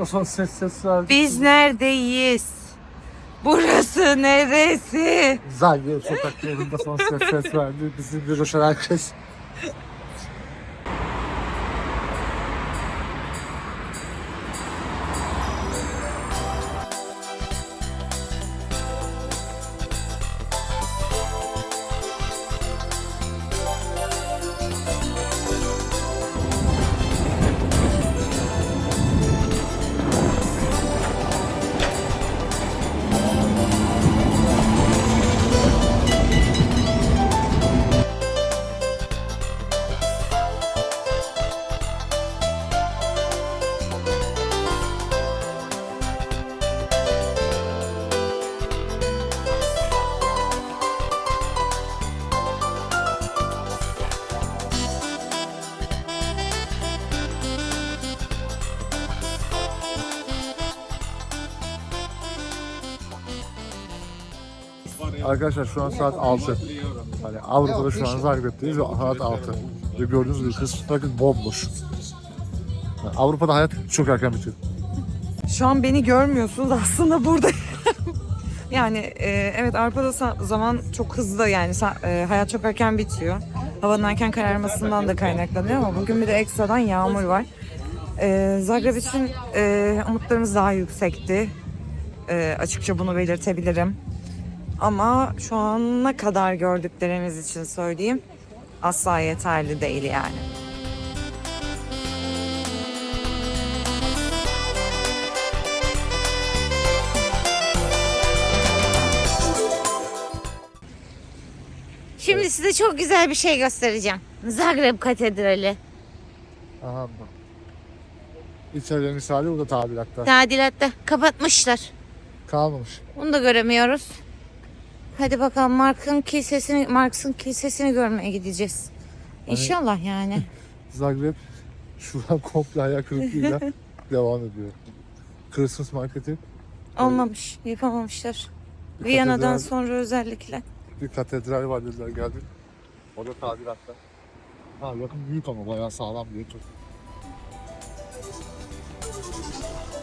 Burada son ses ses verdi. Biz neredeyiz? Burası neresi? Zagreb sokaklarında son ses ses verdi. Bizi bir herkes. Arkadaşlar şu an saat 6. Hani Avrupa'da şu an Zagreb'teyiz ve saat 6. Ve gördüğünüz gibi kız bakın bomboş. Yani Avrupa'da hayat çok erken bitiyor. Şu an beni görmüyorsunuz aslında burada. yani e, evet Avrupa'da zaman çok hızlı yani e, hayat çok erken bitiyor. Havanın erken kararmasından da kaynaklanıyor ama bugün bir de ekstradan yağmur var. E, Zagreb için e, umutlarımız daha yüksekti. E, açıkça bunu belirtebilirim. Ama şu ana kadar gördüklerimiz için söyleyeyim asla yeterli değil yani. Şimdi size çok güzel bir şey göstereceğim. Zagreb Katedrali. Aha bu. İtalyan misali burada tadilatta. Tadilatta kapatmışlar. Kalmamış. Onu da göremiyoruz. Hadi bakalım Mark'ın kilisesini, Marx'ın kilisesini görmeye gideceğiz. İnşallah yani. Zagreb şu an komple hayal kırıklığıyla devam ediyor. Christmas marketi Olmamış, yapamamışlar. bir Viyana'dan katedral- sonra özellikle. bir katedral var dediler geldik. O da tadilatta. Ha yakın büyük ama bayağı sağlam diye çok.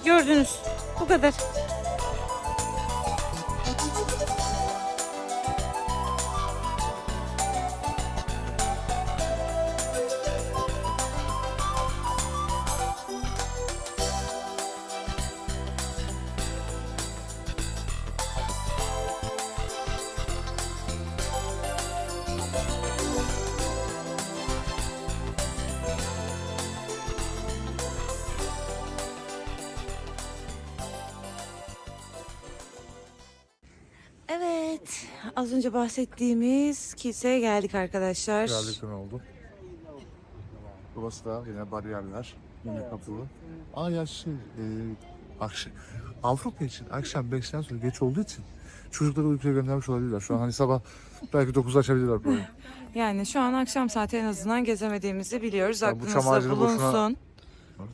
Gördünüz. Bu kadar. Evet, az önce bahsettiğimiz kiliseye geldik arkadaşlar. Ne oldu? Burası da yine bariyerler. Yine kapılı. Aa ya şey, e, akşam, Avrupa için akşam 5'ten sonra geç olduğu için çocukları uykuya göndermiş olabilirler. Şu an hani sabah belki 9'da açabilirler burayı. Yani şu an akşam saati en azından gezemediğimizi biliyoruz. Ya bu çam Aklınızda ağacını boşuna- bulunsun.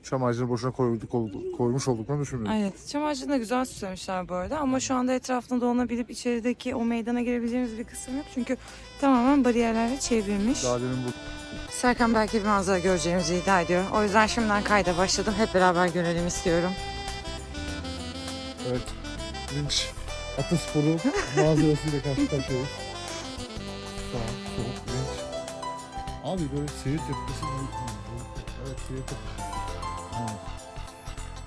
Çam ağacını boşuna koyduk, koymuş olduklarını düşünmüyorum. Evet, çam ağacını da güzel süslemişler bu arada. Ama şu anda etrafında dolanabilip içerideki o meydana girebileceğimiz bir kısım yok. Çünkü tamamen bariyerlerle çevrilmiş. Daha demin bu Serkan belki bir manzara göreceğimizi iddia ediyor. O yüzden şimdiden kayda başladım. Hep beraber görelim istiyorum. Evet. Linç. Atasporu manzarasıyla karşı karşıyayız. Sağ, sol, linç. Abi böyle seyir tepkisi gibi. Evet seyir tepkisi.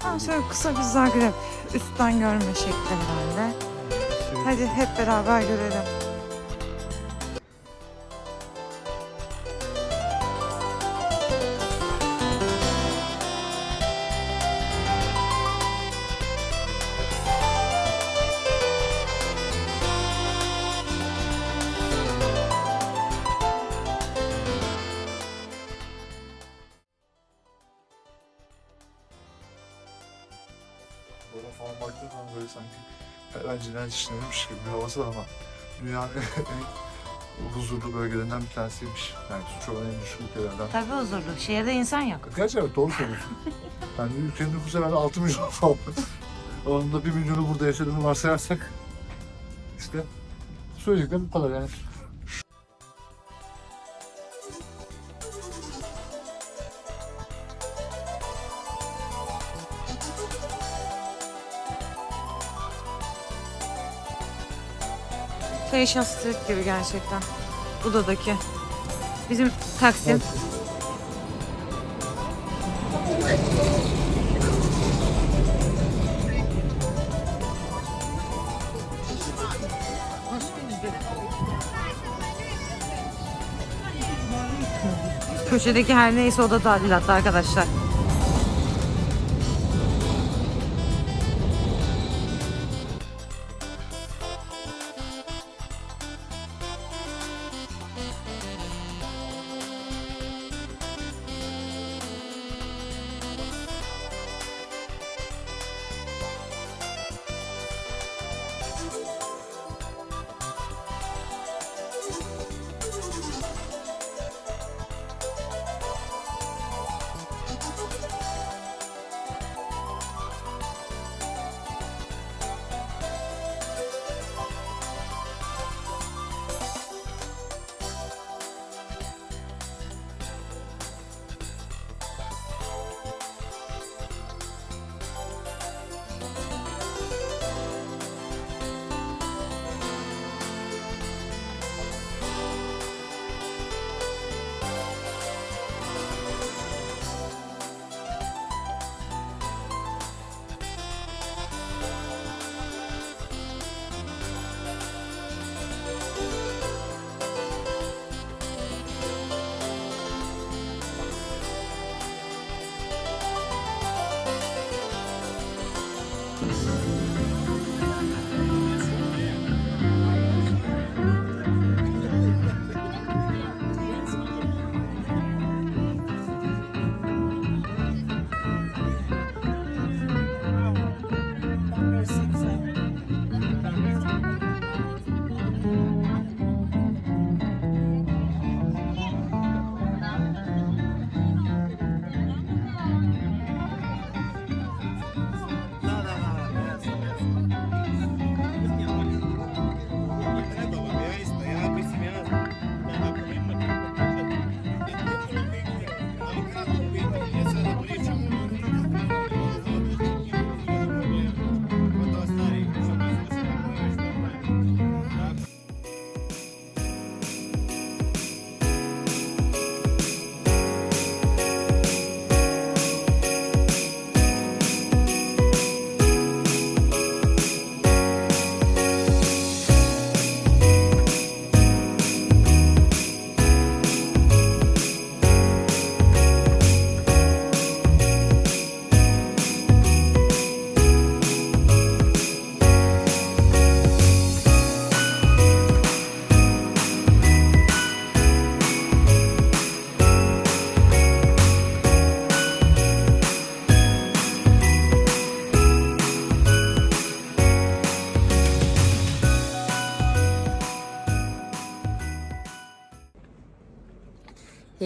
Ha, şöyle kısa bir Zagreb üstten görme şekli herhalde. Seyir- Hadi hep beraber görelim. Eğlenceden işlenirmiş gibi bir havası var ama dünyanın en huzurlu bölgelerinden bir tanesiymiş. Yani oranı en düşük ülkelerden. Tabii huzurlu. Şehirde insan yok. Gerçi evet doğru söylüyorsun. yani ülkenin nüfusu herhalde 6 milyon falan. Onun da 1 milyonu burada yaşadığını varsayarsak işte söyleyeceklerim bu kadar yani. Fashion Street gibi gerçekten. Buda'daki. Bizim Taksim. Köşedeki her neyse o da tadilatta arkadaşlar.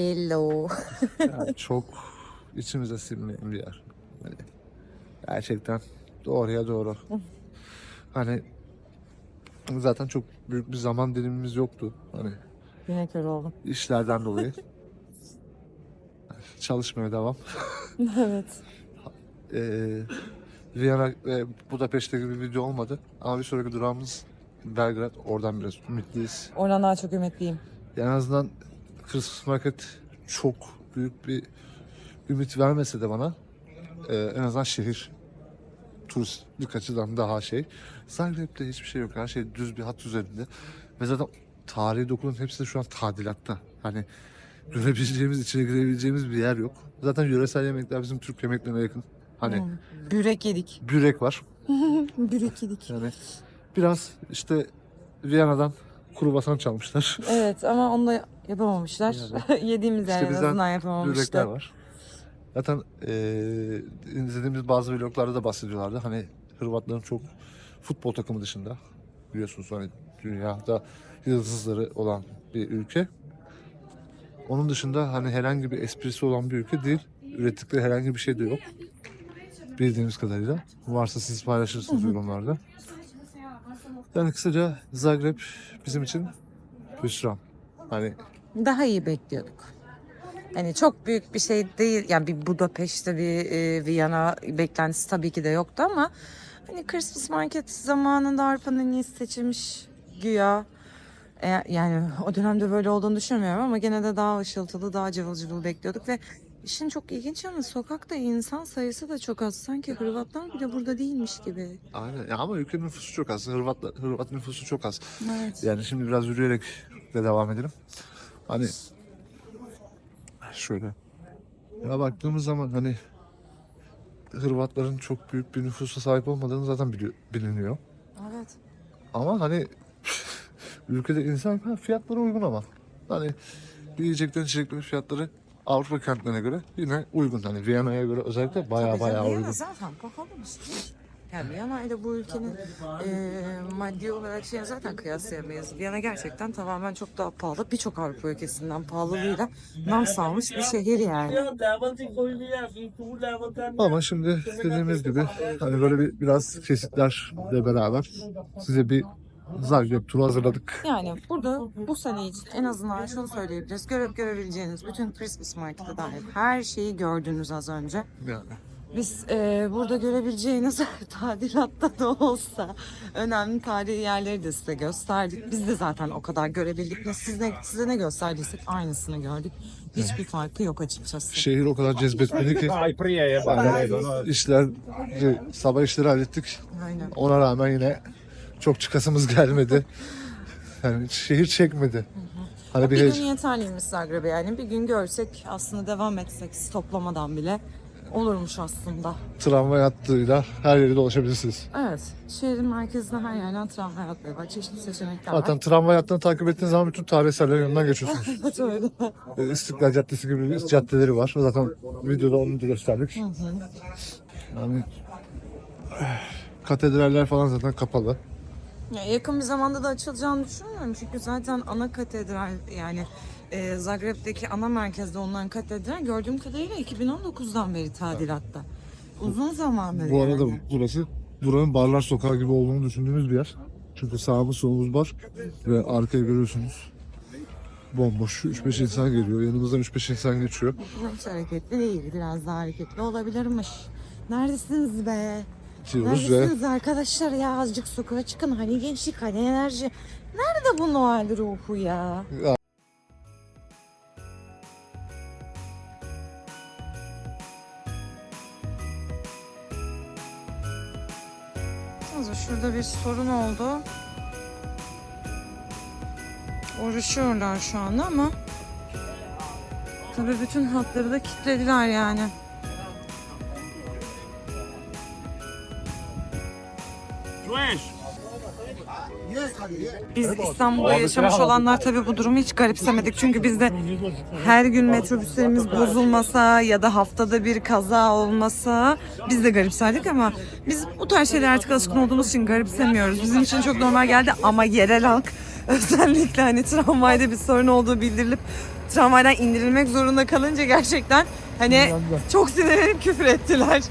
Hello. Yani çok içimize sinmeyen bir yer. Hani gerçekten doğruya doğru. Hani zaten çok büyük bir zaman dilimimiz yoktu. Hani Yine kör oldum. işlerden dolayı. Çalışmaya devam. evet. Ee, Viyana ve Budapeşte gibi bir video olmadı. Ama bir sonraki durağımız Belgrad. Oradan biraz ümitliyiz. Oradan daha çok ümitliyim. En azından Christmas Market çok büyük bir ümit vermese de bana e, en azından şehir turistlik açıdan daha şey. Zagreb'de hiçbir şey yok. Her şey düz bir hat üzerinde. Ve zaten tarihi dokuların hepsi de şu an tadilatta. Hani görebileceğimiz, içine girebileceğimiz bir yer yok. Zaten yöresel yemekler bizim Türk yemeklerine yakın. Hani Börek yedik. börek var. Börek yedik. Yani biraz işte Viyana'dan kruvasan çalmışlar. Evet ama onu da yapamamışlar. Yediğimiz İşte en azından yapamamışlar. var. Zaten eee izlediğimiz bazı vloglarda da bahsediyorlardı. Hani Hırvatların çok futbol takımı dışında biliyorsunuz hani dünyada yıldızları olan bir ülke. Onun dışında hani herhangi bir esprisi olan bir ülke değil. Ürettikleri herhangi bir şey de yok. Bildiğimiz kadarıyla. Varsa siz paylaşırsınız yorumlarda. Yani kısaca Zagreb bizim için hüsran. Hani Daha iyi bekliyorduk. Hani çok büyük bir şey değil. Yani bir Budapeşte bir e, Viyana beklentisi tabii ki de yoktu ama hani Christmas Market zamanında Avrupa'nın iyisi seçilmiş güya e, yani o dönemde böyle olduğunu düşünmüyorum ama gene de daha ışıltılı, daha cıvıl cıvıl bekliyorduk ve işin çok ilginç yanı sokakta insan sayısı da çok az. Sanki Hırvatlar bile burada değilmiş gibi. Aynen. Ya ama ülkenin nüfusu çok az. Hırvat, Hırvat nüfusu çok az. Evet. Yani şimdi biraz yürüyerek de devam edelim. Hani şöyle. Ya baktığımız zaman hani Hırvatların çok büyük bir nüfusa sahip olmadığını zaten biliyor, biliniyor. Evet. Ama hani ülkede insan fiyatları uygun ama. Hani bir yiyeceklerin içeceklerin fiyatları Avrupa kentlerine göre yine uygun. Hani Viyana'ya göre özellikle baya baya canım, Viyana uygun. zaten pahalı bir şey. Yani Viyana ile bu ülkenin e, maddi olarak şey zaten kıyaslayamayız. Viyana gerçekten tamamen çok daha pahalı. Birçok Avrupa ülkesinden pahalılığıyla nam salmış bir şehir yani. Ama şimdi dediğimiz gibi hani böyle bir biraz kesitlerle beraber size bir Zagreb turu hazırladık. Yani burada bu sene için en azından şunu söyleyebiliriz. Görüp görebileceğiniz bütün Christmas Market'e dair her şeyi gördünüz az önce. Yani. Biz e, burada görebileceğiniz tadilatta da olsa önemli tarihi yerleri de size gösterdik. Biz de zaten o kadar görebildik ve size, size ne gösterdiysek aynısını gördük. Hiçbir farkı yok açıkçası. Şehir o kadar cezbetmedi ki işler sabah işleri hallettik. Aynen. Ona rağmen yine çok çıkasımız gelmedi. Yani şehir çekmedi. Hani bir Bir gün yeterliymiş Zagreb'e yani. Bir gün görsek aslında devam etsek stoplamadan bile olurmuş aslında. tramvay hattıyla her yere dolaşabilirsiniz. Evet. Şehrin merkezinde her yerden tramvay hatları var. Çeşitli seçenekler var. Zaten tramvay hattını takip ettiğiniz zaman bütün tarih eserlerin yanından geçiyorsunuz. Evet öyle. Ee, İstiklal Caddesi gibi caddeleri var. Zaten videoda onu da gösterdik. Yani eh, katedraller falan zaten kapalı. Ya yakın bir zamanda da açılacağını düşünmüyorum. Çünkü zaten ana katedral yani e, Zagreb'deki ana merkezde olunan katedral gördüğüm kadarıyla 2019'dan beri tadilatta. Uzun zamandır Bu yani. arada burası buranın barlar sokağı gibi olduğunu düşündüğümüz bir yer. Çünkü sağımız solumuz bar ve arkaya görüyorsunuz. Bomboş 3-5 insan geliyor. Yanımızdan 3-5 insan geçiyor. Hiç hareketli değil. Biraz daha hareketli olabilirmiş. Neredesiniz be? Diyoruz ve Neredesiniz arkadaşlar ya? Azıcık sokağa çıkın. Hani gençlik, hani enerji. Nerede bu Noel ruhu ya? Baksanıza Şurada bir sorun oldu. Uğraşıyorlar şu anda ama tabii bütün hatları da kilitlediler yani. Biz İstanbul'da yaşamış olanlar tabii bu durumu hiç garipsemedik. Çünkü bizde her gün metrobüslerimiz bozulmasa ya da haftada bir kaza olmasa biz de garipserdik ama biz bu tarz şeylere artık alışkın olduğumuz için garipsemiyoruz. Bizim için çok normal geldi ama yerel halk özellikle hani tramvayda bir sorun olduğu bildirilip tramvaydan indirilmek zorunda kalınca gerçekten hani çok sinirlenip küfür ettiler.